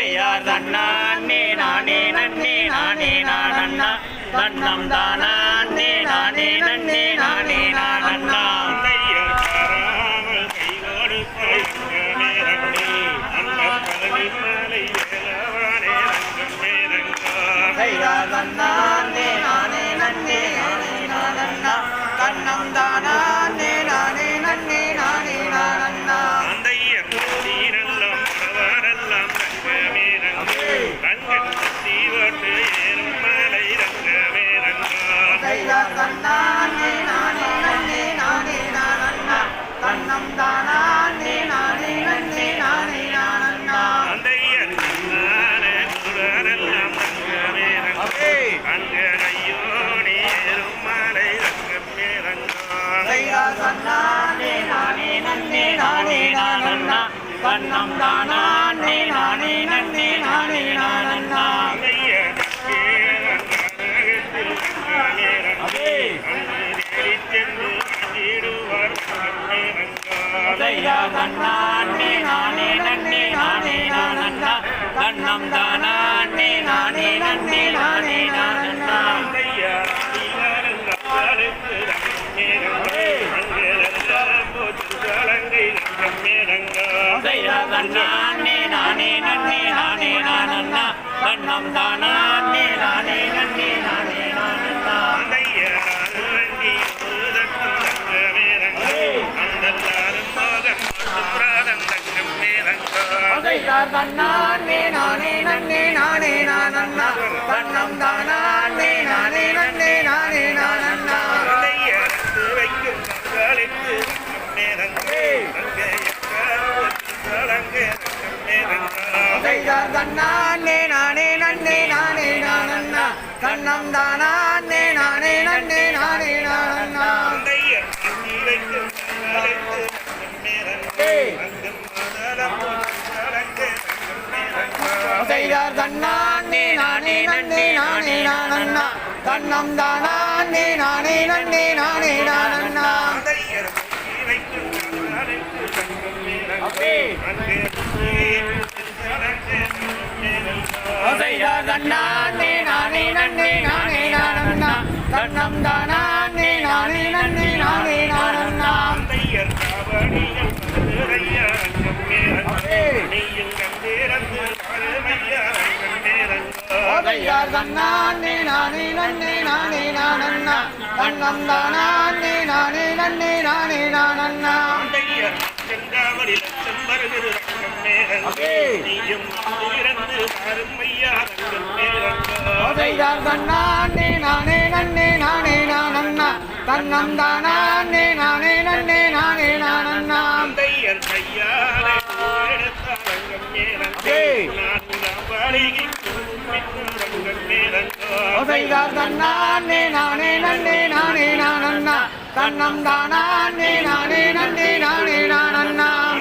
தையார் தன்னே நானே நன்னே நானே நானண்ணா. தன்னம் தானே நானே நன்னே நானே நானண்ணா. தையார் தன்னா கண்கையோனி ஏறும் மலை ரங்கமே ரங்கா கைதா தன்னானே நானே நன்னே நானே நானண்ணா. தன்னம் தானே நானே நன்னே நானே நானண்ணா. தன்னானே நானே நன்னே நானே நானண்ணா. தன்னம் தானே தன்னானே நானே நன்னே நானே நானண்ணா தன்னம் தானே நானே நன்னே நானே நானண்ணா தன்னானே நானே நன்னே நானே நானண்ணா தன்னம் தானே தன்னானே நானே நன்னே நானே நானண்ணா. தன்னம் தானே நானே நன்னே நானே நானண்ணா. செய்தார் தன்னானே நானே நன்னே நானே நானண்ணா. தன்னம் தானே நானே நன்னே நானே நானண்ணா. செய்தார் தன்னானே நானே நன்னே நானே நானண்ணா. தன்னம் தானே நானே நன்னே நானே நானண்ணா. செய்தார் தன்னானே நானே நன்னே நானே நானண்ணா. தன்னம் தானே நானே நன்னே நானே நானண்ணா. செய்தார் தன்னானே நானே நன்னே நானே நானண்ணா தன்னம் தானே நானே நன்னே நானே நானண்ணா தையர் கையாலே ரங்கம் மேலங்கே நான் வாழிகி ரங்கம் செய்தார் தன்னானே நானே நன்னே நானே நானண்ணா தன்னம் தானே நானே நன்னே நானே நான்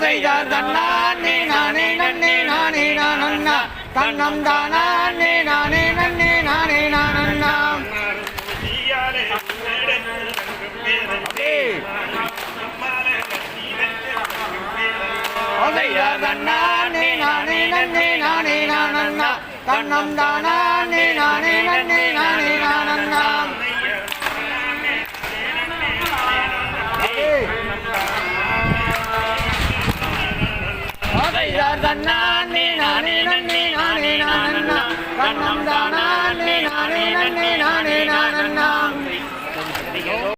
செய்தார் தன்னானே நானே நன்னே நானே நானண்ணா தன்னம் தானே நானே நன்னே செய்தார் தன்னானே நானே நன்னே நானே நானண்ணா தன்னம் தானே நானே நன்னே நானே நானண்ணா செய்தார் தன்னானே நானே நன்னே நானே நானண்ணா தன்னம் தானே நானே நன்னே நானே நானண்ணா